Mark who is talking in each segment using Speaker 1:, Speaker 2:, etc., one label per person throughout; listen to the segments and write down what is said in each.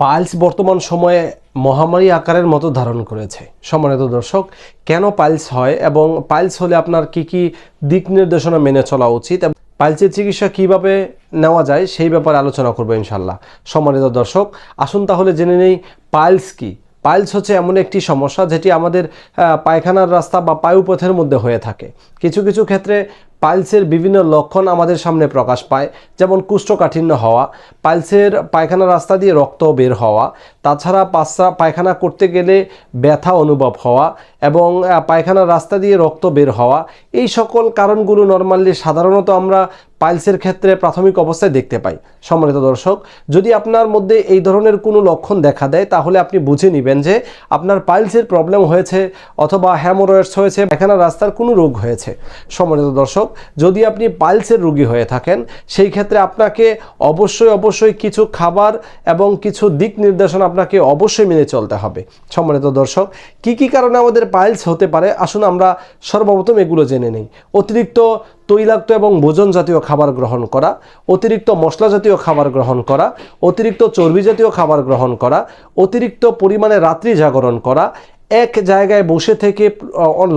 Speaker 1: Piles বর্তমান সময়ে মহামারী আকারের মতো ধারণ করেছে। সম্মানিত দর্শক, কেন পাইলস হয় এবং পাইলস হলে আপনার কি কি দিক নির্দেশনা মেনে চলা উচিত পাইলসের চিকিৎসা কীভাবে নেওয়া যায় সেই ব্যাপারে আলোচনা করব ইনশাল্লাহ সম্মানিত দর্শক, আসুন তাহলে জেনে নেই পাইলস কি। পাইলস হচ্ছে এমন একটি সমস্যা যেটি আমাদের পায়খানার রাস্তা বা পায়ুপথের মধ্যে হয়ে থাকে। কিছু কিছু ক্ষেত্রে পাইলসের বিভিন্ন লক্ষণ আমাদের সামনে প্রকাশ পায়, যেমন কুষ্ঠকাঠিন্য হওয়া পাইলসের পায়খানা রাস্তা দিয়ে রক্ত বের হওয়া, তাছাড়া পাঁচটা পায়খানা করতে গেলে ব্যথা অনুভব হওয়া এবং পায়খানার রাস্তা দিয়ে রক্ত বের হওয়া, এই সকল কারণগুলো নর্মালি সাধারণত আমরা পাইলসের ক্ষেত্রে প্রাথমিক অবস্থায় দেখতে পাই। সম্মানিত দর্শক, যদি আপনার মধ্যে এই ধরনের কোনো লক্ষণ দেখা দেয়, তাহলে আপনি বুঝে নেবেন যে আপনার পাইলসের প্রবলেম হয়েছে অথবা হ্যামোরয়েডস হয়েছে পায়খানার রাস্তার কোনো রোগ হয়েছে। সম্মানিত দর্শক যদি আপনি পাইলসের রোগী হয়ে থাকেন, সেই ক্ষেত্রে আপনাকে অবশ্যই অবশ্যই কিছু খাবার এবং কিছু দিক নির্দেশনা আপনাকে অবশ্যই মেনে চলতে হবে। সম্মানিত দর্শক, কি কি কারণে আমাদের পাইলস হতে পারে? আসুন আমরা সর্বপ্রথম এগুলো জেনে নেই। অতিরিক্ত তৈলাক্ত এবং ভোজন জাতীয় খাবার গ্রহণ করা, অতিরিক্ত মশলা জাতীয় খাবার গ্রহণ করা, অতিরিক্ত চর্বি জাতীয় খাবার গ্রহণ করা, অতিরিক্ত পরিমাণে রাত্রি জাগরণ করা এক জায়গায় বসে থেকে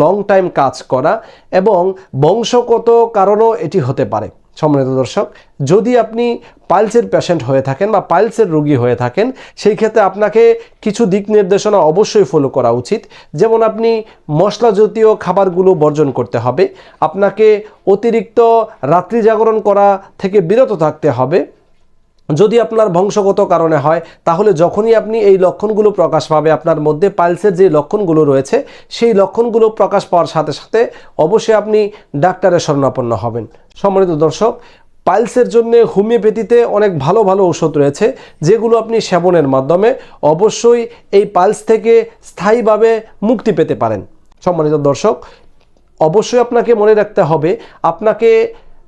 Speaker 1: লং টাইম কাজ করা এবং বংশগত কারণও এটি হতে পারে। সম্মানিত দর্শক, যদি আপনি পাইলসের পেশেন্ট হয়ে থাকেন বা পাইলসের রোগী হয়ে থাকেন, সেই ক্ষেত্রে আপনাকে কিছু দিক নির্দেশনা অবশ্যই ফলো করা উচিত। যেমন আপনি মশলা জাতীয় খাবারগুলো বর্জন করতে হবে, আপনাকে অতিরিক্ত রাত্রি জাগরণ করা থেকে বিরত থাকতে হবে যদি আপনার বংশগত কারণে হয়, তাহলে যখনই আপনি এই লক্ষণগুলো প্রকাশ পাবে, আপনার মধ্যে পাইলসের যে লক্ষণগুলো রয়েছে, সেই লক্ষণগুলো প্রকাশ পাওয়ার সাথে সাথে অবশ্যই আপনি ডাক্তারের শরণাপন্ন হবেন। সম্মানিত দর্শক পাইলসের জন্য হোমিওপ্যাথিতে অনেক ভালো ভালো ঔষধ রয়েছে, যেগুলো আপনি সেবনের মাধ্যমে অবশ্যই এই পাইলস থেকে স্থায়ীভাবে মুক্তি পেতে পারেন। সম্মানিত দর্শক, অবশ্যই আপনাকে মনে রাখতে হবে, আপনাকে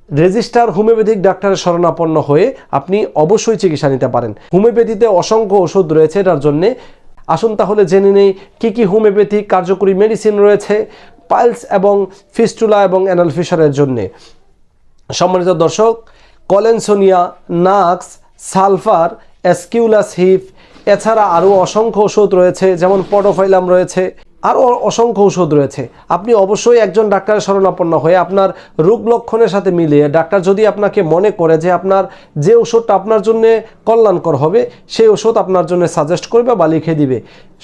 Speaker 1: রেজিস্টার হোমিওপ্যাথিক ডাক্তারের শরণাপন্ন হয়ে আপনি অবশ্যই চিকিৎসা নিতে পারেন। হোমিওপ্যাথিতে অসংখ্য ওষুধ রয়েছে, এটার জন্যে আসুন তাহলে জেনে নেই কী কী হোমিওপ্যাথিক কার্যকরী মেডিসিন রয়েছে, পাইলস এবং ফিস্টুলা এবং অ্যানাল ফিশারের জন্যে। সম্মানিত দর্শক, Collinsonia, Nux, sulphur Aesculus hip, এছাড়া আরও অসংখ্য ওষুধ রয়েছে, যেমন পটোফাইলাম রয়েছে। আরও অসংখ্য ঔষধ রয়েছে। আপনি অবশ্যই একজন ডাক্তারের শরণাপন্ন হয়ে আপনার রোগ লক্ষণের সাথে মিলিয়ে ডাক্তার যদি আপনাকে মনে করে যে আপনার যে ওষুধটা আপনার জন্য কল্যাণকর হবে, সেই ওষুধ আপনার জন্য সাজেস্ট করবে বা লিখে দিবে।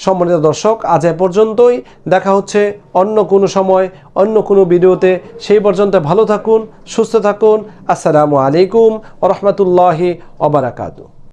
Speaker 1: সম্মানিত দর্শক, আজ এ পর্যন্তই। দেখা হচ্ছে অন্য কোনো সময়, অন্য কোনো ভিডিওতে। সেই পর্যন্ত ভালো থাকুন, সুস্থ থাকুন। আসসালামু আলাইকুম ওরহমতুল্লাহি ওবরাকাতু